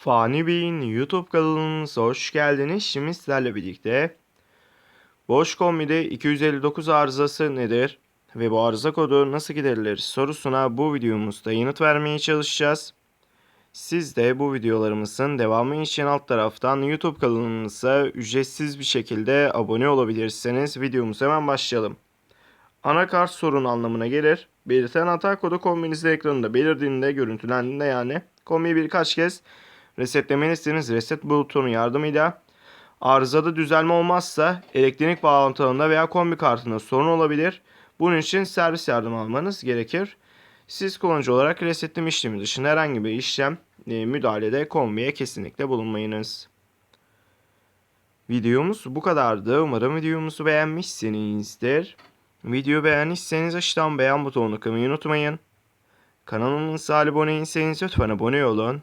Fani Bey'in YouTube kanalımıza hoş geldiniz. Şimdi sizlerle birlikte boş kombide 259 arızası nedir ve bu arıza kodu nasıl giderilir sorusuna bu videomuzda yanıt vermeye çalışacağız. Siz de bu videolarımızın devamı için alt taraftan YouTube kanalımıza ücretsiz bir şekilde abone olabilirsiniz. Videomuza hemen başlayalım. Anakart sorun anlamına gelir. Belirten hata kodu kombinizde ekranında belirdiğinde, görüntülendiğinde yani kombiyi birkaç kez resetlemelisiniz. Reset butonu yardımıyla arızada düzelme olmazsa elektronik bağlantılarında veya kombi kartında sorun olabilir. Bunun için servis yardım almanız gerekir. Siz kullanıcı olarak resetleme işlemi dışında herhangi bir işlem e, müdahalede kombiye kesinlikle bulunmayınız. Videomuz bu kadardı. Umarım videomuzu beğenmişsinizdir. Video beğendiyseniz aşağıdan beğen butonuna kılmayı unutmayın. Kanalımıza abone değilseniz lütfen abone olun.